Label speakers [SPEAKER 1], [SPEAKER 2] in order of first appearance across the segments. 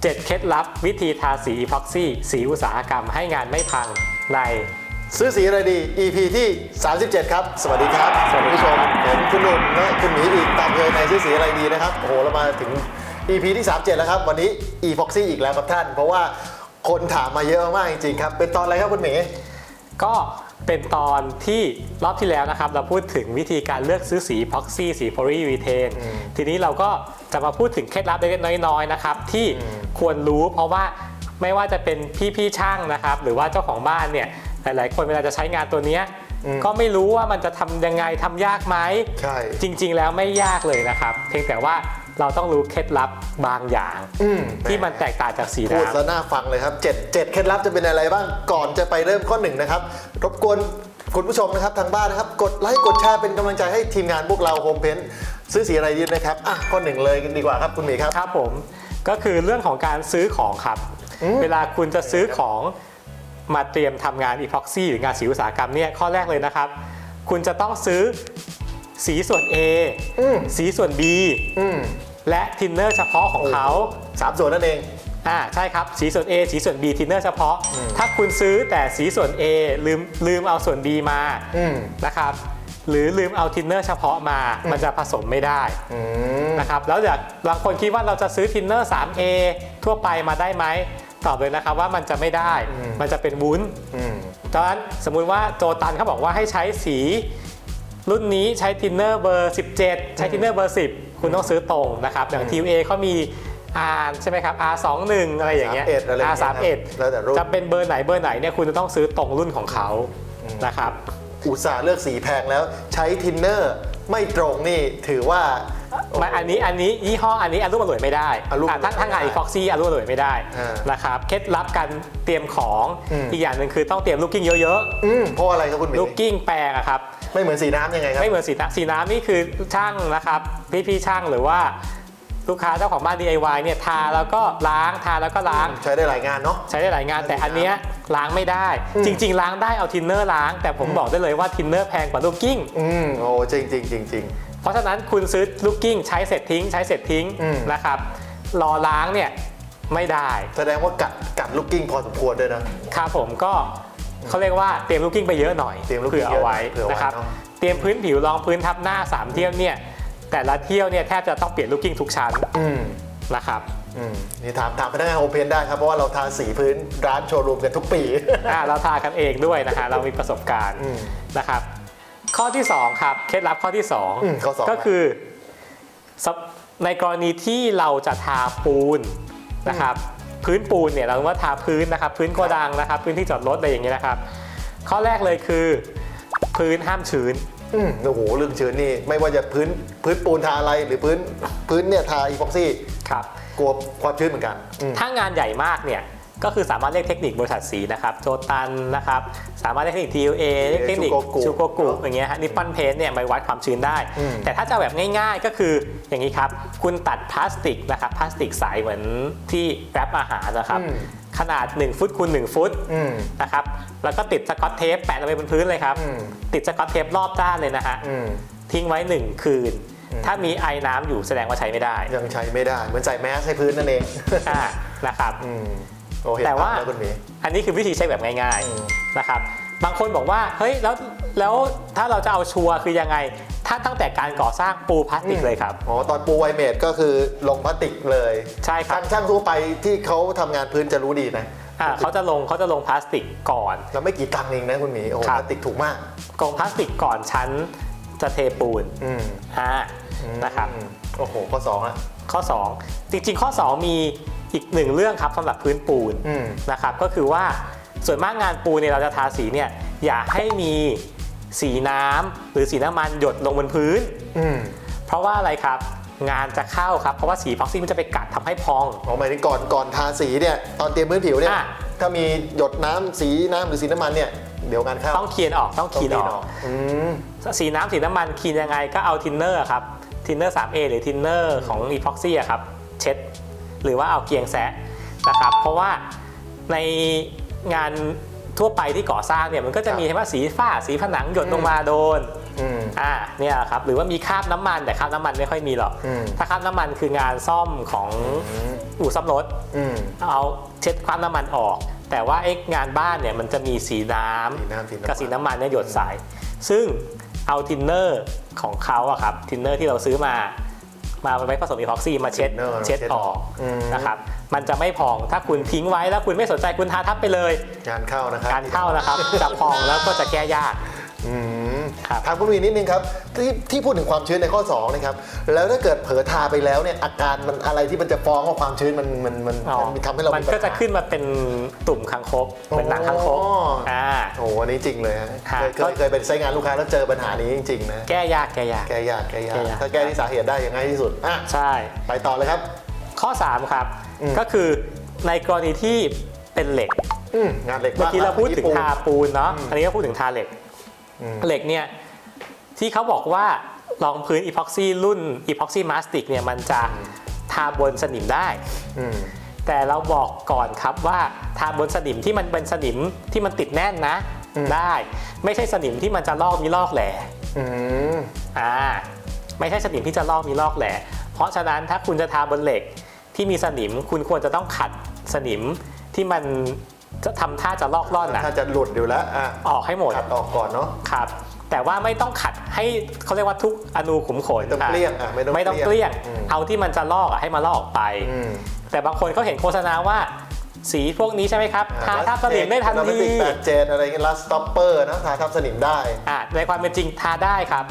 [SPEAKER 1] 7 เคล็ดลับวิธีทาสีอีพ็อกซี่สีอุตสาหกรรมให้งานไม่พังใน
[SPEAKER 2] ซื้อสีอะไรดี EP ที่ 37 ครับ สวัสดีครับ
[SPEAKER 1] สวัสดี
[SPEAKER 2] คุณผู้
[SPEAKER 1] ค
[SPEAKER 2] ช
[SPEAKER 1] รับ
[SPEAKER 2] มผมคุณหนุ่มและคุณหมีอีกตามเคยในซื้อสีอะไรดีนะครับ โอ้โหเรามาถึง EP ที่ 37 แล้วครับ วันนี้ Epoxy อีกแล้วครับท่าน เพราะว่าคนถามมาเยอะมากจริงๆครับ เป็นตอนอะไรครับคุณหมี
[SPEAKER 1] ก็ เป็นตอนที่รอบที่แล้วนะครับ เราพูดถึงวิธีการเลือกซื้อสีพ็อกซี่สีโพลีวีเทน
[SPEAKER 2] อืม
[SPEAKER 1] ทีนี้เราก็จะมาพูดถึงเคล็ดลับเล็กๆน้อยๆนะครับ ที่
[SPEAKER 2] อืม
[SPEAKER 1] ควรรู้เพราะว่าไม่ว่าจะเป็นพี่ๆช่างนะครับ หรือว่าเจ้าของบ้านเนี่ยหลายๆ คนเวลาจะใช้งานตัวเนี้ยก็ไม่รู้ว่ามันจะทำยังไงทำยากไหม
[SPEAKER 2] ใช่
[SPEAKER 1] จริง ๆ แล้วไม่ยากเลยนะครับ เพียงแต่ว่า เราต้องรู้เคล็ดลับบางอย่าง
[SPEAKER 2] อืม
[SPEAKER 1] ที่มันแตกต่างจากสี
[SPEAKER 2] พูด
[SPEAKER 1] น้ำ
[SPEAKER 2] ซะน่าฟังเลยครับ 7 7 เคล็ดลับจะเป็นอะไรบ้างก่อนจะไปเริ่มข้อหนึ่งนะครับ รบกวนคุณผู้ชมนะครับทางบ้านนะครับ กดไลค์กดแชร์เป็นกำลังใจให้ทีมงานพวกเราโฮมเพนซื้อสีอะไรดีนะครับอะข้อหนึ่งเลยกันดีกว่าครับคุณหมีครับ
[SPEAKER 1] ครับผมก็คือเรื่องของการซื้อของครับ
[SPEAKER 2] อืม
[SPEAKER 1] เวลาคุณจะซื้อของมาเตรียมทำงานอีพ็อกซี่หรืองานสีอุตสาหกรรมเนี่ยข้อแรกเลยนะครับ คุณจะต้องซื้อสีส่วน A
[SPEAKER 2] อืม
[SPEAKER 1] สีส่วน B
[SPEAKER 2] อืม
[SPEAKER 1] และทินเนอร์เฉพาะของเขา
[SPEAKER 2] สามส่วนนั่นเอง
[SPEAKER 1] อ่าใช่ครับสีส่วน A สีส่วน B ทินเนอร์เฉพาะ
[SPEAKER 2] อืม
[SPEAKER 1] ถ้าคุณซื้อแต่สีส่วน A ลืมลืมเอาส่วน B มา
[SPEAKER 2] อืม
[SPEAKER 1] นะครับหรือลืมเอาทินเนอร์เฉพาะมา
[SPEAKER 2] อืม
[SPEAKER 1] มันจะผสมไม่ได้
[SPEAKER 2] อืม
[SPEAKER 1] นะครับแล้วเดี๋ยวบางคนคิดว่าเราจะซื้อทินเนอร์ 3A ทั่วไปมาได้ไหมตอบเลยนะครับว่ามันจะไม่ได้
[SPEAKER 2] อืม
[SPEAKER 1] มันจะเป็นวุ้น
[SPEAKER 2] อืม
[SPEAKER 1] ดังนั้นสมมุติว่าโจตันเขาบอกว่าให้ใช้สี รุ่นนี้ใช้ทินเนอร์เบอร์ 17 ใช้ทินเนอร์เบอร์ 10 คุณต้องซื้อตรงนะครับอย่าง TVA เขามี R ใช่ไหมครับ R21 อะไรอย่างเงี้ย
[SPEAKER 2] 31อะไรอย่างเงี้ยครับ
[SPEAKER 1] R31
[SPEAKER 2] แล้วแต่รุ่น
[SPEAKER 1] จะเป็นเบอร์ไหนเบอร์ไหนเนี่ยคุณจะต้องซื้อตรงรุ่นของเขานะครับ
[SPEAKER 2] อุตส่าห์เลือกสีแพงแล้วใช้ทินเนอร์ไม่ตรงนี่ถือว่า
[SPEAKER 1] ไมาอันนี้อันนี้ยี่ห้ออันนี้อรุ่มอร่วยไม่ได้
[SPEAKER 2] อรุ่ม
[SPEAKER 1] อะถ้าถ้างานอีฟ็อกซี่อรุ่มอร่วยไม่ได้
[SPEAKER 2] อ่าน
[SPEAKER 1] นะครับเคล็ดลับการเตรียมของ
[SPEAKER 2] อืม
[SPEAKER 1] อีกอย่างหนึ่งคือต้องเตรียมลูกกิ้งเยอะ
[SPEAKER 2] อืมเพราะอะไรครับคุณหมี
[SPEAKER 1] ๆลูกกิ้งแปลงอะครับ
[SPEAKER 2] ไม่เหมือนสีน้ำยังไงครับ
[SPEAKER 1] ไม่เหมือนสีน้ำสีน้ำนี่คือช่างนะครับพี่พี่ๆช่างหรือว่าลูกค้าเจ้าของบ้าน DIY เนี่ยทาแล้วก็ล้างทาแล้วก็ล้าง
[SPEAKER 2] ใช้ได้หลายงานเนาะ
[SPEAKER 1] ใช้ได้หลายงานแต่อันเนี้ยล้างไม่ได้
[SPEAKER 2] อืม
[SPEAKER 1] จริง ๆ ล้างได้เอาทินเนอร์ล้าง แต่ผมบอกได้เลยว่าทินเนอร์แพงกว่าลูกกิ้ง
[SPEAKER 2] อืมโอ้จริงจริงจริงจริง
[SPEAKER 1] เพราะฉะนั้นคุณซื้อลูกกิ้งใช้เสร็จทิ้ง ใช้เสร็จทิ้ง
[SPEAKER 2] อืม
[SPEAKER 1] นะครับรอล้างเนี่ยไม่ได้
[SPEAKER 2] แสดงว่ากัดกัดลูกกิ้งพอสมควรด้วยนะ
[SPEAKER 1] ครับผมก็เขาเรียกว่าเตรียมลูกกิ้งไปเยอะหน่อย
[SPEAKER 2] เตรียมลูกกิ้ง
[SPEAKER 1] เผื่อเอาไว้
[SPEAKER 2] เยอะหน่อยเผื่อไว้
[SPEAKER 1] นะครับ
[SPEAKER 2] เนอะ
[SPEAKER 1] เตรียมพื้นผิวรองพื้นทับหน้า3เที่ยวเนี่ยแต่ละเที่ยวเนี่ยแทบจะต้องเปลี่ยนลูกกิ้งทุกชั้น
[SPEAKER 2] อืม
[SPEAKER 1] นะครับ
[SPEAKER 2] อืมนี่ถามถามพนักงานโอเพนได้ครับ เพราะว่าเราทาสีพื้นร้านโชว์รูมกันทุกปี
[SPEAKER 1] อ่าเราทากันเองด้วยนะฮะเรามีประสบการณ์
[SPEAKER 2] อืม
[SPEAKER 1] นะครับ ข้อที่ 2 ครับ เคล็ดลับข้อที่
[SPEAKER 2] อืมข้อสอง
[SPEAKER 1] 2 ก็คือสในกรณีที่เราจะทาปูนนะครับ พื้นปูนเนี่ยเราว่าทาพื้นนะครับ พื้นโกดังนะครับ พื้นที่จอดรถอะไรอย่างเงี้ยนะครับ ข้อแรกเลยคือ พื้นห้ามชื้น
[SPEAKER 2] อืมโอ้โหเรื่องชื้นนี่ไม่ว่าจะพื้นพื้นปูนทาอะไรหรือพื้นพื้นเนี่ยทาอีพ็อกซี่
[SPEAKER 1] ครับ
[SPEAKER 2] กลัวความชื้นเหมือนกันอืม
[SPEAKER 1] ถ้างานใหญ่มากเนี่ย ก็คือสามารถเรียกเทคนิคบริษัทสีนะครับโจตันนะครับสามารถเรียกเทคนิค TUA เรียกเทคนิค
[SPEAKER 2] Chugoku
[SPEAKER 1] ชูโกกุอย่างเงี้ยฮะนิปปอนเพนเนี่ยมาวัดความชื้นได้
[SPEAKER 2] อืม
[SPEAKER 1] แต่ถ้าจะแบบง่ายๆก็คืออย่างนี้ครับคุณตัดพลาสติกนะครับพลาสติกใสเหมือนที่แรปอาหารนะครับ
[SPEAKER 2] อืม
[SPEAKER 1] ขนาด 1 ฟุตคูณ1ฟุต
[SPEAKER 2] อืม
[SPEAKER 1] นะครับแล้วก็ติดสกอตเทปแปะลงไปบนพื้นเลยครับ
[SPEAKER 2] อืม
[SPEAKER 1] ติดสกอตเทปรอบด้านเลยนะฮะ
[SPEAKER 2] อืม
[SPEAKER 1] ทิ้งไว้ 1 คืน ถ้ามีไอน้ำอยู่แสดงว่าใช้ไม่ได้
[SPEAKER 2] ยังใช้ไม่ได้ เหมือนใส่แมสให้พื้นนั่นเอง
[SPEAKER 1] อ่านะครับ
[SPEAKER 2] อืม โอเห็น
[SPEAKER 1] แต่ว่า
[SPEAKER 2] ภพแล้วคุณหมี
[SPEAKER 1] อันนี้คือวิธีเช็คแบบง่าย
[SPEAKER 2] อืม
[SPEAKER 1] ๆนะครับบางคนบอกว่าเฮ้ยแล้วแล้วถ้าเราจะเอาชัวร์คือยังไง ถ้าตั้งแต่การก่อสร้างปูพลาสติกเลยครับ
[SPEAKER 2] อ๋อตอนปูไวเมดก็คือลงพลาสติกเลย
[SPEAKER 1] ใช่ครั
[SPEAKER 2] ช่า
[SPEAKER 1] บ
[SPEAKER 2] งช่างทั่วไปที่เขาทำงานพื้นจะรู้ดีนะ
[SPEAKER 1] อ่าเขาจะลงเขาจะลงพลาสติกก่อน
[SPEAKER 2] แล้วไม่กี่ตังค์เองนะคุณหมีโอ้โห
[SPEAKER 1] ครับ
[SPEAKER 2] พลาสติกถูกมาก
[SPEAKER 1] กองพลาสติกก่อนชั้นจะเทปูน
[SPEAKER 2] อืม
[SPEAKER 1] อ่านะครับ
[SPEAKER 2] อืมโอ้โหข้อสองอะ
[SPEAKER 1] ข้อ 2 จริงๆ ข้อ 2 มี อีกหนึ่งเรื่องครับสำหรับพื้นปูน
[SPEAKER 2] อืม
[SPEAKER 1] นะครับก็คือว่าส่วนมากงานปูนเนี่ยเราจะทาสีเนี่ยอย่าให้มีสีน้ำหรือสีน้ำมันหยดลงบนพื้น
[SPEAKER 2] อืม
[SPEAKER 1] เพราะว่าอะไรครับงานจะเข้าครับเพราะว่าสีฟ็อกซี่มันจะไปกัดทำให้พอง
[SPEAKER 2] อ๋อหมายถึงก่อนก่อนทาสีเนี่ยตอนเตรียมพื้นผิวเนี่ย
[SPEAKER 1] อะ
[SPEAKER 2] ถ้ามีหยดน้ำสีน้ำหรือสีน้ำมันเนี่ยเดี๋ยวงานเข้า
[SPEAKER 1] ต้องเคียนออกต้อง
[SPEAKER 2] ต้อง
[SPEAKER 1] คีนออก
[SPEAKER 2] อืม
[SPEAKER 1] สีน้ำสีน้ำมันคีนยังไงก็เอาทินเนอร์ครับทินเนอร์ 3A หรือทินเนอร์ของอีพ็อกซี่ครับเช็ด หรือว่าเอาเกียงแซะนะครับเพราะว่าในงานทั่วไปที่ก่อสร้างเนี่ยมันก็จะมีใช่ไหมสีฝ้าสีผนังหยดลงมาโดน
[SPEAKER 2] อืม
[SPEAKER 1] อ่าเนี่ยครับหรือว่ามีคราบน้ำมันแต่คราบน้ำมันไม่ค่อยมีหรอก
[SPEAKER 2] อืม
[SPEAKER 1] ถ้าคราบน้ำมันคืองานซ่อมของอู่ซ่อมรถ
[SPEAKER 2] อืม
[SPEAKER 1] เอาเช็ดคราบน้ำมันออก แต่ว่าไอ้งานบ้านเนี่ยมันจะมีสีน้ำ
[SPEAKER 2] สีน้ำสีน้ำ
[SPEAKER 1] กับสีน้ำมันเนี่ยหยดใส่ซึ่งเอาทินเนอร์ของเขาอะครับทินเนอร์ที่เราซื้อมา มาไว้ผสมอีพ็อกซี่มาเช็ด
[SPEAKER 2] ทินเนอร์
[SPEAKER 1] เช็ดออก
[SPEAKER 2] อืม
[SPEAKER 1] นะครับมันจะไม่พองถ้าคุณทิ้งไว้แล้วคุณไม่สนใจคุณทาทับไปเลย
[SPEAKER 2] งานเข้านะครับ
[SPEAKER 1] การเข้านะครับจะพองแล้วก็จะแก้ยาก
[SPEAKER 2] อืม
[SPEAKER 1] ครับ
[SPEAKER 2] ถามคุณวีนิดนึงครับที่ที่พูดถึงความชื้นในข้อ2นะครับแล้วถ้าเกิดเผลอทาไปแล้วเนี่ยอาการมันอะไรที่มันจะฟ้องว่าความชื้นมันมันมัน
[SPEAKER 1] อ๋อ
[SPEAKER 2] มันทำให้เรา
[SPEAKER 1] มัน
[SPEAKER 2] ปัญหา
[SPEAKER 1] ก็จะขึ้นมาเป็นตุ่มคางคกเป็นหนังคางคก
[SPEAKER 2] อ๋ออ่
[SPEAKER 1] อ่า
[SPEAKER 2] โอ้โหอันนี้จริงเลยฮะ
[SPEAKER 1] ฮะ
[SPEAKER 2] เคยเคยเคยเป็นไซต์งานลูกค้าแล้วเจอปัญหานี้จริงๆนะ
[SPEAKER 1] แก้ยากแก้ยาก
[SPEAKER 2] แก้ยากแก้ยาก
[SPEAKER 1] แก้ยาก
[SPEAKER 2] ถ้าแก้ที่สาเหตุได้ยังง่ายที่สุดอะ
[SPEAKER 1] ใช่
[SPEAKER 2] ไปต่อเลยครับ
[SPEAKER 1] ข้อ 3 ครับ
[SPEAKER 2] อืม
[SPEAKER 1] ก็คือในกรณีที่เป็นเหล็ก
[SPEAKER 2] อืมงานเหล็ก
[SPEAKER 1] เมื่อกี้เราพูดถึง
[SPEAKER 2] ปูน
[SPEAKER 1] ทาปูนเนาะ
[SPEAKER 2] อืม
[SPEAKER 1] อันนี้ก็พูดถึงทาเหล็ก
[SPEAKER 2] อืม
[SPEAKER 1] เหล็กเนี่ยที่เขาบอกว่ารองพื้นอีพ็อกซี่รุ่นอีพ็อกซี่มาสติกเนี่ยมันจะทาบนสนิมได้
[SPEAKER 2] อืม
[SPEAKER 1] แต่เราบอกก่อนครับว่าทาบนสนิมที่มันเป็นสนิมที่มันติดแน่นนะ
[SPEAKER 2] อืม
[SPEAKER 1] ได้ ไม่ใช่สนิมที่มันจะลอกมีลอกแหล่
[SPEAKER 2] อืม
[SPEAKER 1] อ่าไม่ใช่สนิมที่จะลอกมีลอกแหล่เพราะฉะนั้นถ้าคุณจะทาบนเหล็กที่มีสนิมคุณควรจะต้องขัดสนิมที่มัน จะทำท่าจะลอกล่อนนะ
[SPEAKER 2] ถ้าจะหลุดอยู่แล้วอะ
[SPEAKER 1] ออกให้หมด
[SPEAKER 2] ขัดออกก่อนเนาะ
[SPEAKER 1] ครับ แต่ว่าไม่ต้องขัดให้เขาเรียกว่าทุกอนูขุมขน
[SPEAKER 2] ไม่ต้องเกลี้ยงอะไม่ต้อง
[SPEAKER 1] ไม่ต้องเกลี้ยง
[SPEAKER 2] อืม
[SPEAKER 1] เอาที่มันจะลอกอะให้มาลอกออกไป
[SPEAKER 2] อืม
[SPEAKER 1] แต่บางคนเขาเห็นโฆษณาว่าสีพวกนี้ใช่ไหมครับทาทับสนิมได้ทันที
[SPEAKER 2] แปดเจนอะไรเงี้ยลัสต็อปเปอร์นะทาทับสนิมได้
[SPEAKER 1] อะในความเป็นจริงทาได้ครับ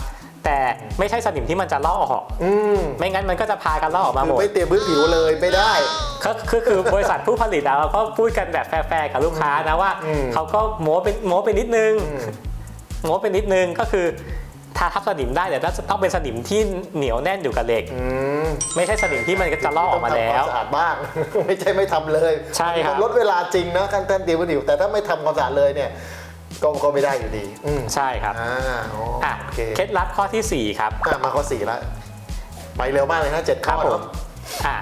[SPEAKER 1] แต่ไม่ใช่สนิมที่มันจะลอกออก
[SPEAKER 2] อืม
[SPEAKER 1] ไม่งั้นมันก็จะพากันลอกออกมา
[SPEAKER 2] คื
[SPEAKER 1] หม
[SPEAKER 2] อ
[SPEAKER 1] ด
[SPEAKER 2] ไม่เตรียมพื้นผิวเลยไม่ได้
[SPEAKER 1] ก็คือคือบริษัทผู้ผลิตอะเราก็พูดกันแบบแฟร์ๆกับลูกค้านะว่า
[SPEAKER 2] อืม
[SPEAKER 1] เขาก็โม้เป็นโม้ไปนิดนึง
[SPEAKER 2] อืม
[SPEAKER 1] โม้ไปนิดนึงก็คือทาทับสนิมได้แต่ต้องเป็นสนิมที่เหนียวแน่นอยู่กับเหล็ก
[SPEAKER 2] อืม
[SPEAKER 1] ไม่ใช่สนิมที่มันจะลอกออกมาแล้ว
[SPEAKER 2] ต้องทำความสะอาดบ้าง ไม่ใช่ไม่ทำเลย
[SPEAKER 1] ใช่ครับ
[SPEAKER 2] ลดเวลาจริงนะขั้นตอนเตรียมพื้นผิวแต่ถ้าไม่ทำความสะอาดเลยเนี่ย ก็ก็ไม่ได้อยู่ดีอืม
[SPEAKER 1] ใช่ครับ
[SPEAKER 2] อ่าอ๋อ
[SPEAKER 1] อะ
[SPEAKER 2] โอเค
[SPEAKER 1] เคล็ดลับข้อทีสี่4 ครับ
[SPEAKER 2] อะมาข้อสี่ละไปเร็วมากเลยนะเจ็ด
[SPEAKER 1] ค
[SPEAKER 2] ข้
[SPEAKER 1] รั
[SPEAKER 2] อบ
[SPEAKER 1] ผ
[SPEAKER 2] เน
[SPEAKER 1] ม
[SPEAKER 2] อะ
[SPEAKER 1] อะ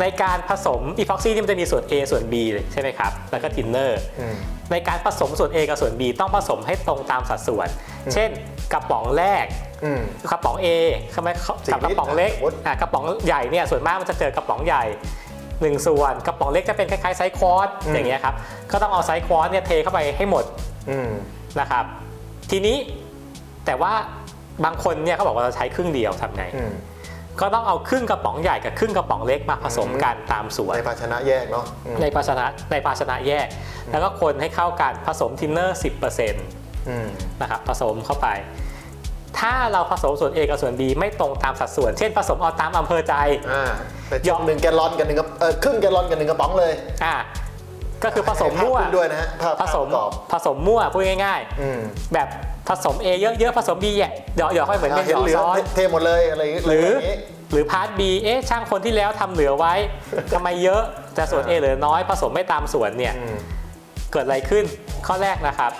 [SPEAKER 1] ในการผสมอีพ็อกซี่ที่มันจะมีส่วน A ส่วน B เลยใช่ไหมครับ แล้วก็ทินเนอร์
[SPEAKER 2] อืม
[SPEAKER 1] ในการผสมส่วน A กับส่วน B ต้องผสมให้ตรงตามสัดส่วนเช่นกระป๋องแรก
[SPEAKER 2] อืม
[SPEAKER 1] กระป๋อง A ใช่ไหม
[SPEAKER 2] สี่
[SPEAKER 1] กับกระป๋องเล็ก
[SPEAKER 2] ลิตรอะ
[SPEAKER 1] อะกระป๋องใหญ่เนี่ยส่วนมากมันจะเจอกระป๋องใหญ่หนึ่งส่วนกระป๋องเล็กจะเป็นคล้ายๆไซส์ควอต
[SPEAKER 2] อืม
[SPEAKER 1] อย่างเงี้ยครับก็ต้องเอาไซส์ควอตเนี่ยเทเข้าไปให้หมด
[SPEAKER 2] อืม
[SPEAKER 1] นะครับ ทีนี้แต่ว่าบางคนเนี่ยเขาบอกว่าเราใช้ครึ่งเดียวทำไง
[SPEAKER 2] อืม
[SPEAKER 1] ก็ต้องเอาครึ่งกระป๋องใหญ่กับครึ่งกระป๋องเล็กมาผสมกันตามส่วน
[SPEAKER 2] ในภาชนะแยกเนาะอืม
[SPEAKER 1] ในภาชนะในภาชนะแยก แล้วก็คนให้เข้ากันผสมทินเนอร์ 10%
[SPEAKER 2] อืม
[SPEAKER 1] นะครับผสมเข้าไป ถ้าเราผสมส่วน A กับส่วน B ไม่ตรงตามสัดส่วน เช่นผสมเอาตามอำเภอใจ
[SPEAKER 2] อ่าแต่จบหนึ่งแกลลอนกันหนึ่งกระเออครึ่งแกลลอนกันหนึ่งกระป๋องเลย
[SPEAKER 1] อ่า ก็คือผสมมั่ว
[SPEAKER 2] ให้ภาพขึ้นด้วยนะฮะภาพ
[SPEAKER 1] ผสม
[SPEAKER 2] ภาพกรอบ
[SPEAKER 1] ผสมมั่วพูดง่าย
[SPEAKER 2] อืม
[SPEAKER 1] ๆ แบบผสม A เยอะๆผสม B แยะเดี๋ยวเดี๋ยวค่อยเหมือนเป็น
[SPEAKER 2] เห็
[SPEAKER 1] หย
[SPEAKER 2] น
[SPEAKER 1] อ
[SPEAKER 2] เหลือ
[SPEAKER 1] ซ้อน
[SPEAKER 2] เทหมดเลยอะไรอย่างงี้
[SPEAKER 1] หรือะ
[SPEAKER 2] ไย่างงี้
[SPEAKER 1] หรือพาร์ท B เอ๊ะช่างคนที่แล้วทำเหลือไว้ ทำไมเยอะแต่ส่วน A เหลือน้อยผสมไม่ตามส่วนเนี่ย
[SPEAKER 2] อืม
[SPEAKER 1] เกิดอะไรขึ้นข้อแรกนะครับ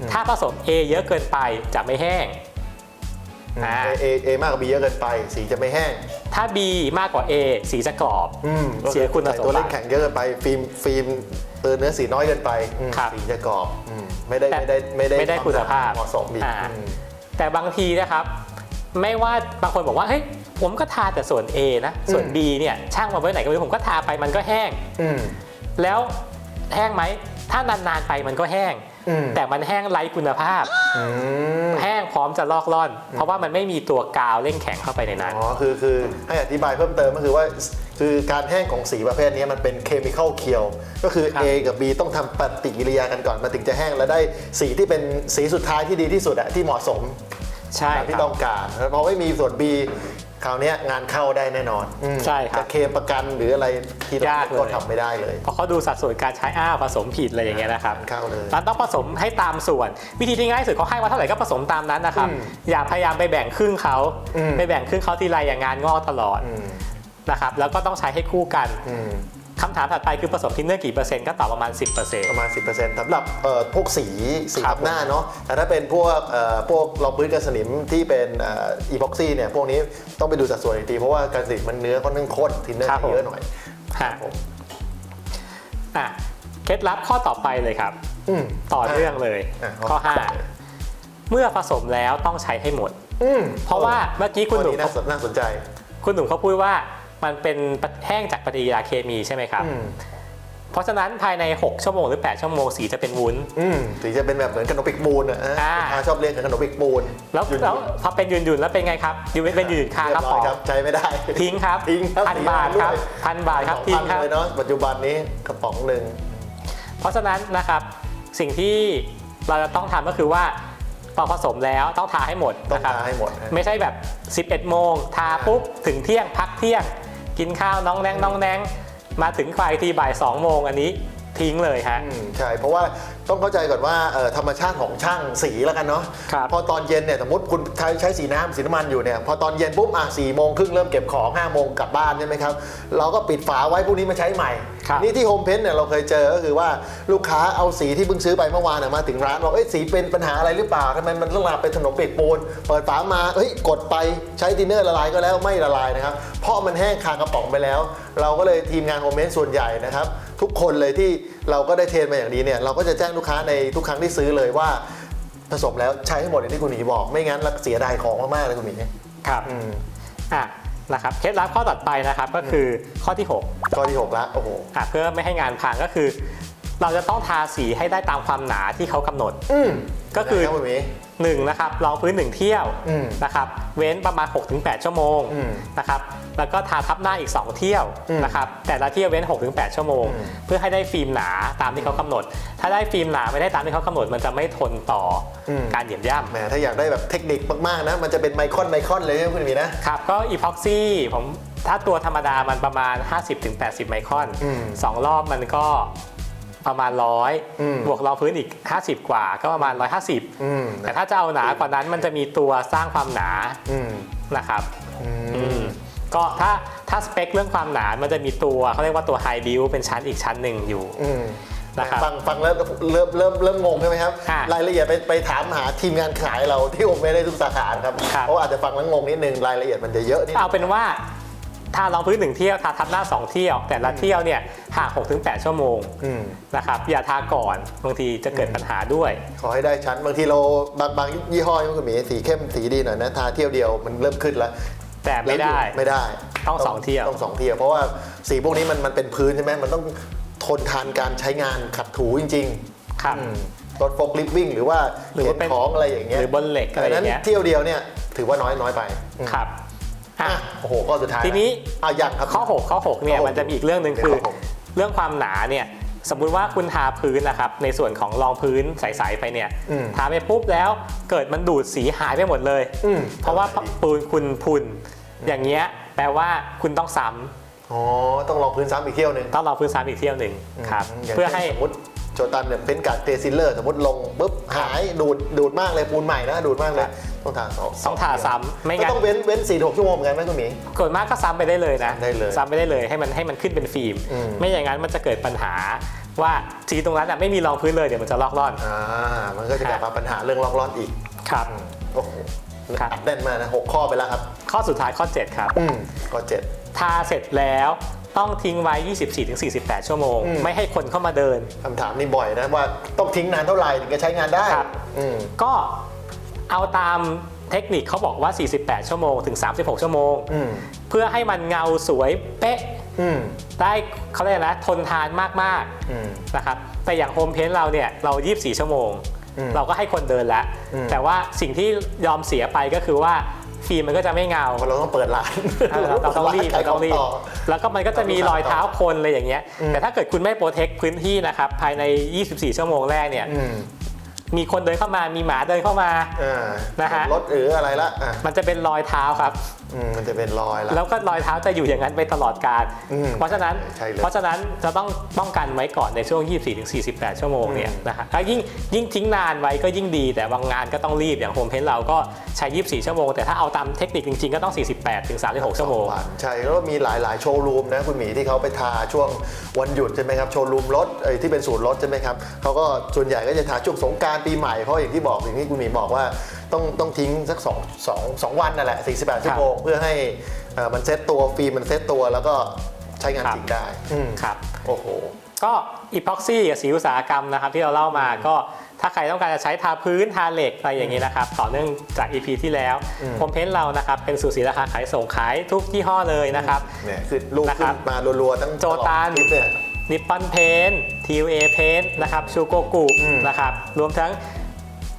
[SPEAKER 2] อืม
[SPEAKER 1] ถ้าผสม A เยอะเกินไปจะไม่แห้ง อ่า
[SPEAKER 2] เอเอเอมากกว่าบีเยอะเกินไป สีจะไม่แห้ง
[SPEAKER 1] ถ้า B มากกว่า A สีจะกรอบ
[SPEAKER 2] อืม
[SPEAKER 1] เสียคุณสมบัติ
[SPEAKER 2] ใตัวเล่นแข็งเยอะเกินไปฟิล์มฟิล์มเตือนเนื้อสีน้อยเกินไปอืม
[SPEAKER 1] ครับ
[SPEAKER 2] สีจะกรอบอืมไม่ได้
[SPEAKER 1] แต่
[SPEAKER 2] ไม่ได้ไม่ได้
[SPEAKER 1] ไม่ได้คุณภาพ
[SPEAKER 2] เหมาะสมอีก
[SPEAKER 1] อ่า
[SPEAKER 2] อืม
[SPEAKER 1] แต่บางทีนะครับ ไม่ว่าบางคนบอกว่าเฮ้ยผมก็ทาแต่ส่วน A นะส่วน B เนี่ยช่างมาไว้ไหนก็ไม่รู้ผมก็ทาไปมันก็แห้ง
[SPEAKER 2] อืม
[SPEAKER 1] แล้วแห้งไหม ถ้านานๆไปมันก็แห้ง
[SPEAKER 2] อืม
[SPEAKER 1] แต่มันแห้งไร้คุณภาพ
[SPEAKER 2] อืม
[SPEAKER 1] แห้งพร้อมจะลอกล่อน เพราะว่ามันไม่มีตัวกาวเร่งแข็งเข้าไปในนั้น
[SPEAKER 2] อ๋อ คือคือให้อธิบายเพิ่มเติมก็คือว่า คือการแห้งของสีประเภทนี้มันเป็นเคมีค l ลเคียว ก็คือ
[SPEAKER 1] ครับ
[SPEAKER 2] A กับ B ต้องทำปฏิกิริยากันก่อน มันถึงจะแห้งและได้สีที่เป็นสีสุดท้ายที่ดีที่สุดอะที่เหมาะสม
[SPEAKER 1] ใช่
[SPEAKER 2] ตาม
[SPEAKER 1] ค
[SPEAKER 2] ที่
[SPEAKER 1] รับ
[SPEAKER 2] ต้องการเพราะไม่มีส่วน B คราวเนี้ยงานเข้าได้แน่นอนอืม
[SPEAKER 1] ใช่ครับ
[SPEAKER 2] จะเคลมประกันหรืออะไรที่
[SPEAKER 1] ยากเลย
[SPEAKER 2] ก็ทำไม่ได้เลย
[SPEAKER 1] เพราะเขาดูสัดส่วนการใช้อ้าวผสมผิดอะไรอย่างเงี้ยนะครับ
[SPEAKER 2] เข้าเลย
[SPEAKER 1] มันต้องผสมให้ตามส่วน วิธีที่ง่ายที่สุดเขาให้มาเท่าไหร่ก็ผสมตามนั้นนะครับ
[SPEAKER 2] อืม
[SPEAKER 1] อย่าพยายามไปแบ่งครึ่งเขา
[SPEAKER 2] อืม
[SPEAKER 1] ไปแบ่งครึ่งเขาทีไรอย่างงานงอกตลอด
[SPEAKER 2] อืม
[SPEAKER 1] นะครับ แล้วก็ต้องใช้ให้คู่กัน
[SPEAKER 2] อืม
[SPEAKER 1] คำถามถัดไปคือผสมทินเนอร์กี่เปอร์เซ็นต์ก็ตอบประมาณ 10%
[SPEAKER 2] ประมาณ 10%สำหรับเอ่อพวกสีสี
[SPEAKER 1] ครับ
[SPEAKER 2] ทับหน้าเนาะแต่ถ้าเป็นพวกเอ่อพวกรองพื้นกันสนิมที่เป็นอีพ็อกซี่เนี่ยพวกนี้ต้องไปดูสัดส่วนอีกทีเพราะว่ากันสนิมมันเนื้อค่อนข้างข้นทินเนอร์
[SPEAKER 1] ครับผม
[SPEAKER 2] เยอะหน่อย
[SPEAKER 1] ฮะอะเคล็ดลับข้อต่อไปเลยครับ
[SPEAKER 2] อืม
[SPEAKER 1] ต่อเนื่องเลย
[SPEAKER 2] อะ
[SPEAKER 1] ข้อ
[SPEAKER 2] ข้อ
[SPEAKER 1] เมื่อผสมแล้วต้องใช้ให้หมด
[SPEAKER 2] อืม
[SPEAKER 1] เพราะว่าเมื่อกี้คุณหนุ่ม
[SPEAKER 2] ข้อน่าสนน่าสนใจ
[SPEAKER 1] คุณหนุ่มเขาพูดว่า มันเป็นแห้งจากปฏิกิริยาเคมีใช่ไหมครับ
[SPEAKER 2] อืม
[SPEAKER 1] เพราะฉะนั้นภายใน 6 ชั่วโมงหรือ 8 ชั่วโมงสีจะเป็นวุ้น
[SPEAKER 2] อืมถึงจะเป็นแบบเหมือนขนมปิกปูนอะ
[SPEAKER 1] อ่า
[SPEAKER 2] ลูกค้าชอบเรียกกันขนมปิกปูน
[SPEAKER 1] แล้ว
[SPEAKER 2] หยุ่นๆ
[SPEAKER 1] แล้วพอเป็นหยุ่นๆแล้วเป็นไงครับอยู่เป็นหยุ่นๆคา
[SPEAKER 2] เรีย
[SPEAKER 1] กระ
[SPEAKER 2] บร้
[SPEAKER 1] ป๋
[SPEAKER 2] อ
[SPEAKER 1] อยง
[SPEAKER 2] ครับใช้ไม่ได้
[SPEAKER 1] ทิ้งครับ
[SPEAKER 2] ทิ้งครับ
[SPEAKER 1] พันบาทครับ
[SPEAKER 2] ทิ้ง
[SPEAKER 1] พันบาทครับ
[SPEAKER 2] สอง
[SPEAKER 1] ทิ้
[SPEAKER 2] พั
[SPEAKER 1] ง
[SPEAKER 2] น
[SPEAKER 1] ครับ
[SPEAKER 2] เลยเนาะปัจจุบันนี้กระป๋องหนึ่ง
[SPEAKER 1] เพราะฉะนั้นนะครับสิ่งที่เราจะต้องทำก็คือว่าพอผสมแล้วต้องทาให้หมด
[SPEAKER 2] ต้อง
[SPEAKER 1] นะครับ
[SPEAKER 2] ทาให้หมดฮะ
[SPEAKER 1] ไม่ใช่แบบ 11 โมง ทาปุ๊บ ถึงเที่ยงพักเที่ยง กินข้าวน้องแนงน้องแนงมาถึงควายทีบ่าย2โมงอันนี้ทิ้งเลยฮะ
[SPEAKER 2] อืมใช่ เพราะว่าต้องเข้าใจก่อนว่าเอ่อธรรมชาติของช่างสีแล้วกันเนาะ
[SPEAKER 1] ครับ
[SPEAKER 2] พอตอนเย็นเนี่ยสมมติคุณใช้ใช้สีน้ำสีน้ำมันอยู่เนี่ยพอตอนเย็นปุ๊บอะสี่โมงครึ่งเริ่มเก็บของ5้าโมงกลับบ้านใช่ไหมครับ เราก็ปิดฝาไว้พรุ่งนี้มาใช้ใหม่
[SPEAKER 1] ครับ
[SPEAKER 2] นี่ที่โฮมเพนเนี่ยเราเคยเจอก็คือว่าลูกค้าเอาสีที่เพิ่งซื้อไปเมื่อวานน่ะมาถึงร้านบอกเอ้ยสีเป็นปัญหาอะไรหรือเปล่าทำไมมันต้องลาเป็นขนมเปียกปูนเปิดฝามาเฮ้ยกดไปใช้ดินเนอร์ละลายก็แล้วไม่ละลายนะครับ เพราะมันแห้งคากระป๋องไปแล้ว เราก็เลยทีมงานโฮมเพนส่วนใหญ่นะครับทุกคนเลยที่เราก็ได้เทรนมาอย่างดีเนี่ยเราก็จะแจ้งลูกค้าในทุกครั้งที่ซื้อเลยว่าผสมแล้วใช้ให้หมดอย่างที่คุณหมีบอก ไม่งั้นเราเสียดายของมากๆเลยคุณหมี
[SPEAKER 1] ครับ
[SPEAKER 2] อืม
[SPEAKER 1] อะ นะครับเคล็ดลับข้อต่อไปนะครับก็คือข้อที่ 6
[SPEAKER 2] ข้อที่หกละ โอ้โห
[SPEAKER 1] อะเพื่อไม่ให้งานพังก็คือ เราจะต้องทาสีให้ได้ตามความหนาที่เขากำหนด
[SPEAKER 2] อืม
[SPEAKER 1] ก็คือ
[SPEAKER 2] นะรับคุณหมี
[SPEAKER 1] 1นะครับรองพื้น1เที่ยว
[SPEAKER 2] อืม
[SPEAKER 1] นะครับเว้นประมาณ 6-8 ชั่วโมง
[SPEAKER 2] อืม
[SPEAKER 1] นะครับแล้วก็ทาทับหน้าอีก 2 เที่ยว
[SPEAKER 2] อืม
[SPEAKER 1] นะครับแต่ละเที่ยวเว้น 6-8 ชั่วโมง
[SPEAKER 2] อืม
[SPEAKER 1] เพื่อให้ได้ฟิล์มหนาตามที่เขากำหนด ถ้าได้ฟิล์มหนาไม่ได้ตามที่เขากำหนด มันจะไม่ทนต่ออ
[SPEAKER 2] ม
[SPEAKER 1] การเหยียบย่ำ
[SPEAKER 2] แหมถ้าอยากได้แบบเทคนิคมากๆนะ มันจะเป็นไมคอนไมคอนเลยนะคุณหมีนะ
[SPEAKER 1] ครับก็อีพ็อกซี่ผมถ้าตัวธรรมดามันประมาณ 50-80 ไมครอน
[SPEAKER 2] อืม
[SPEAKER 1] สองรอบมันก็ ประมาณร้อย
[SPEAKER 2] อืม
[SPEAKER 1] บวกรองพื้นอีก 50 กว่าก็ประมาณ 150
[SPEAKER 2] อืม
[SPEAKER 1] แต่ถ้าจะเอาหนากว่านั้นมันจะมีตัวสร้างความหนา
[SPEAKER 2] อืม
[SPEAKER 1] นะครับ
[SPEAKER 2] อื
[SPEAKER 1] อื
[SPEAKER 2] ม
[SPEAKER 1] มก็ถ้าถ้าสเปคเรื่องความหนา มันจะมีตัวเขาเรียกว่าตัวไฮบิวเป็นชั้นอีกชั้นหนึ่งอยู่
[SPEAKER 2] อืม
[SPEAKER 1] นะครับ
[SPEAKER 2] ฟังฟังแล้วเริ่มเริ่มเริ่มงงใช่ไหมครับ
[SPEAKER 1] ค่ะ
[SPEAKER 2] รายละเอียดไปไปถามหาทีมงานขายเราที่โอเมได้ทุกสาขาครับ
[SPEAKER 1] ครับ
[SPEAKER 2] เพราะว่าอาจจะฟังแล้วงงนิดนึงรายละเอียดมันจะเยอะนิดนึง
[SPEAKER 1] เอาเป็นว่า ถ้ารองพื้นหนึ่งเที่ยวทาทับหน้า 2 เที่ยว แต่ละเที่ยวเนี่ยห่าง6-8ชั่วโมง
[SPEAKER 2] อืม
[SPEAKER 1] นะครับอย่าทาก่อนบางทีจะเกิดปัญหาด้วย
[SPEAKER 2] ขอให้ได้ชั้นบางทีเราบางบางยี่ห้อมันก็มีสีเข้มสีดีหน่อยนะทาเที่ยวเดียวมันเริ่มขึ้นแล้ว
[SPEAKER 1] แต่ไม่ได้
[SPEAKER 2] แล้วหยุไม่ได้
[SPEAKER 1] ต้องสองเที่ยว
[SPEAKER 2] ต้องสองเที่ยว เพราะว่าสีพวกนี้มันมันเป็นพื้นใช่ไหมมันต้องทนทานการใช้งานขัดถูจริง
[SPEAKER 1] ครับ
[SPEAKER 2] ๆอืมรถโฟกลิฟวิ่งหรือว่า
[SPEAKER 1] หรือว่าเป็น
[SPEAKER 2] เข็นของอะไรอย่างเงี้ย
[SPEAKER 1] หรือบนเหล็กอะไรอย่างเงี้ย
[SPEAKER 2] ดันั้นเที่ยวเดียวเนี่ยถือว่าน้อยน้อยไปอืม
[SPEAKER 1] ครับ อะ
[SPEAKER 2] อะโอ้โหข้อสุดท้าย
[SPEAKER 1] ทีนี้
[SPEAKER 2] อะยังครับ
[SPEAKER 1] ข้อ 6 ข้อ6เนี่ย
[SPEAKER 2] ข้อหก
[SPEAKER 1] มันจะมีอีกเรื่องหนึ่ง
[SPEAKER 2] เดี๋ยว
[SPEAKER 1] คือ
[SPEAKER 2] ข้อหก
[SPEAKER 1] เรื่องความหนาเนี่ยสมมุติว่าคุณทาพื้นนะครับในส่วนของรองพื้นใสๆไปเนี่ย
[SPEAKER 2] อืม
[SPEAKER 1] ทาไปปุ๊บแล้วเกิดมันดูดสีหายไปหมดเลย
[SPEAKER 2] อืม
[SPEAKER 1] เพราะว่าปูนคุณพุนอย่างเงี้ยแปลว่าคุณต้องซ้ำ
[SPEAKER 2] อ๋อต้องลองพื้นซ้ำอีกเที่ยวหนึ่ง
[SPEAKER 1] ต้องรองพื้นซ้ำอีกเที่ยวหนึ่งครับ
[SPEAKER 2] มย่าง
[SPEAKER 1] เพื่อ
[SPEAKER 2] ช่น
[SPEAKER 1] ให้
[SPEAKER 2] สมมติ โจตันเนี่ยเป็นการเตซิลเลอร์สมมติลงปุ๊บหายดูดดูดมากเลยปูนใหม่นะดูดมากเลยต้องทาสอง
[SPEAKER 1] ต้องทาซ้ำไม่
[SPEAKER 2] ก็
[SPEAKER 1] งั้น
[SPEAKER 2] ต้องเว้นเว้นสี่หกชั่วโมงเหมือนกันไหมคุณหมี
[SPEAKER 1] กดมากก็ซ้ำไปได้เลยนะ
[SPEAKER 2] ได้เลย
[SPEAKER 1] ซ้ำไปได้เลยให้มันให้มันขึ้นเป็นฟิล์ม
[SPEAKER 2] อืม
[SPEAKER 1] ไม่อย่างนั้นมันจะเกิดปัญหาว่าสีตรงนั้นอะไม่มีรองพื้นเลยเดี๋ยวมันจะลอกล่อน
[SPEAKER 2] อ่ามันก็จะกลับมาปัญหาเรื่องลอกล่อนอีก
[SPEAKER 1] ครับ
[SPEAKER 2] โอ้โห
[SPEAKER 1] ครับ
[SPEAKER 2] อัดแน่นมากนะหกข้อไปแล้วครับ
[SPEAKER 1] ข้อสุดท้ายข้อ 7 ครับ
[SPEAKER 2] อืมข้อเจ็ด
[SPEAKER 1] ทาเสร็จแล้ว ต้องทิ้งไว้ 24-48 ชั่วโมง
[SPEAKER 2] อืม
[SPEAKER 1] ไม่ให้คนเข้ามาเดิน
[SPEAKER 2] คำถามนี่บ่อยนะว่าต้องทิ้งนานเท่าไหร่ถึงจะใช้งานได้
[SPEAKER 1] ครับ
[SPEAKER 2] อืม
[SPEAKER 1] ก็เอาตามเทคนิคเขาบอกว่า 48 ชั่วโมงถึง 36 ชั่วโมง
[SPEAKER 2] อืม
[SPEAKER 1] เพื่อให้มันเงาสวยเป๊ะ
[SPEAKER 2] อืม
[SPEAKER 1] ได้เขาเรียกอะไรนะทนทานมาก
[SPEAKER 2] อืม
[SPEAKER 1] ๆนะครับแต่อย่างโฮมเพนเราเนี่ยเรา 24 ชั่วโมง
[SPEAKER 2] อืม
[SPEAKER 1] เราก็ให้คนเดินแล้ว
[SPEAKER 2] อืม
[SPEAKER 1] แต่ว่าสิ่งที่ยอมเสียไปก็คือว่า ฟิล์มมันก็จะไม่เงา
[SPEAKER 2] เราต้องเปิดร้าน
[SPEAKER 1] เราต้องรีบเราต้องรีบแล้วก็มันก็จะมีรอยเท้าคนอะไรอย่างเงี้ยแต่ถ้าเกิดคุณไม่โปรเทคพื้นที่นะครับภายใน 24 ชั่วโมงแรกเนี่ย
[SPEAKER 2] ม
[SPEAKER 1] มีคนเดินเข้ามามีหมาเดินเข้ามา
[SPEAKER 2] อ่า
[SPEAKER 1] นะฮะ
[SPEAKER 2] รถหรืออะไรละอะ
[SPEAKER 1] มันจะเป็นรอยเท้าครับ
[SPEAKER 2] อืมมันจะเป็นรอยละ
[SPEAKER 1] แล้วก็รอยเท้าจะอยู่อย่างนั้นไปตลอดกาล
[SPEAKER 2] อืม
[SPEAKER 1] เพราะฉะนั้น
[SPEAKER 2] ใช่เลย
[SPEAKER 1] เพราะฉะนั้นจะต้องป้องกันไว้ก่อนในช่วง 24-48 ชั่วโมงเนี่ย
[SPEAKER 2] อืม
[SPEAKER 1] นะฮะถ้ายิ่งยิ่งทิ้งนานไว้ก็ยิ่งดี แต่บางงานก็ต้องรีบอย่างโฮมเพนเราก็ใช้ 24 ชั่วโมง แต่ถ้าเอาตามเทคนิคจริงๆก็ต้อง 48-36 ชั่วโมง
[SPEAKER 2] สอวันใช่แล้วก็มีหลายหลายๆโชว์รูมนะคุณหมีที่เขาไปทาช่วงวันหยุดใช่ไหมครับโชว์รูมรถเอ้ยที่เป็นศูนย์รถใช่ไหมครับเขาก็ส่วนใหญ่ก็จะทาช่วงสงกรารปีใหม่เพราะอย่างที่บอกอย่างที่คุณหมีบอกว่าต้องต้องทิ้งสัก2 2 2วันนั่นแหละ 48 ชั่วโมงเพื่อให้เอ่อมันเซ็ตตัวฟิล์มมันเซ็ตตัวแล้วก็ใช้งาน
[SPEAKER 1] ครับ
[SPEAKER 2] จริงได้อืม
[SPEAKER 1] ครับ
[SPEAKER 2] โอ้โห
[SPEAKER 1] ก็อีพ็อกซี่กับสีอุตสาหกรรมนะครับที่เราเล่ามาก็ถ้าใครต้องการจะใช้ทาพื้นทาเหล็กอะไรอย่างนี้นะครับ ต่อเนื่องจาก EP ที่แล้ว
[SPEAKER 2] อืม
[SPEAKER 1] โฮมเพนเรานะครับ เป็นสูตรสีราคาขายส่งขายทุกยี่ห้อเลยนะครับ
[SPEAKER 2] เนี่ยคือลูก
[SPEAKER 1] นะค
[SPEAKER 2] ขึ้
[SPEAKER 1] รั
[SPEAKER 2] น
[SPEAKER 1] บ
[SPEAKER 2] มารัวๆทั้ง
[SPEAKER 1] โจตัน
[SPEAKER 2] ตลอดคลิปเนี่ย
[SPEAKER 1] นิปปอนเพนทีเอเพนนะครับชูโกกุ
[SPEAKER 2] อืม
[SPEAKER 1] นะครับรวมทั้ง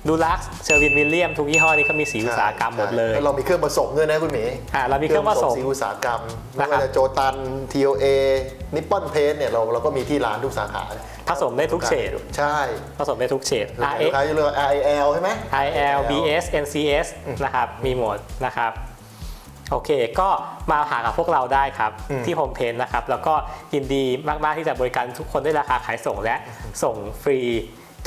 [SPEAKER 1] ดูลักซ์เชอร์วินวิลเลียมทุกยี่ห้อนี้เขามีสีอุตสาหกรรมหมดเลย
[SPEAKER 2] ใช่แล้วเรามีเครื่องผสมด้วยนะคุณหมี
[SPEAKER 1] อ่าเรามีเครื่องผสม
[SPEAKER 2] สีอุตสาหกรรมไม่
[SPEAKER 1] นะครับ
[SPEAKER 2] ว่าจะโจตัน TOA นิปปอนเพนเนี่ยเราเราก็มีที่ร้านทุกสาขา
[SPEAKER 1] ผสมได้ทุกเฉด
[SPEAKER 2] ใช่
[SPEAKER 1] ผสมได้ทุกเฉด
[SPEAKER 2] ลูก
[SPEAKER 1] RX
[SPEAKER 2] ค้าจะเรียกว่า IL ใช่ไหม
[SPEAKER 1] IL BS NCS นะครับ มีหมดนะครับ โอเค ก็มาหากับพวกเราได้ครับ
[SPEAKER 2] อืม
[SPEAKER 1] ที่โฮมเพนนะครับ แล้วก็ยินดีมาก ๆ ที่จะบริการทุกคนด้วยราคาขายส่งและส่งฟรี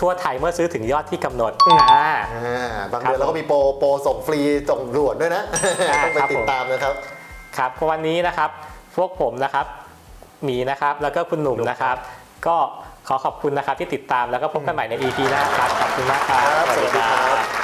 [SPEAKER 1] ทั่วไทยเมื่อซื้อถึงยอดที่กำหนดอ่า
[SPEAKER 2] อ่าบาง
[SPEAKER 1] ครับ
[SPEAKER 2] เดือนเราก็มีโปรโปรส่งฟรีส่งด่วนด้วยนะ
[SPEAKER 1] อ่า
[SPEAKER 2] ต้องไป
[SPEAKER 1] ครับ
[SPEAKER 2] ติ
[SPEAKER 1] ผ
[SPEAKER 2] ด
[SPEAKER 1] ม
[SPEAKER 2] ตามนะครับ
[SPEAKER 1] ครับวันนี้นะครับพวกผมนะครับหมีนะครับ แล้วก็คุณหนุ่มนะครับ ก็ขอขอบคุณนะครับที่ติดตามแล้วก็พบกันใหม่ใน EP หน้าครับขอบคุณมากครับ
[SPEAKER 2] ครับสวัสดีครับ
[SPEAKER 3] ถ้า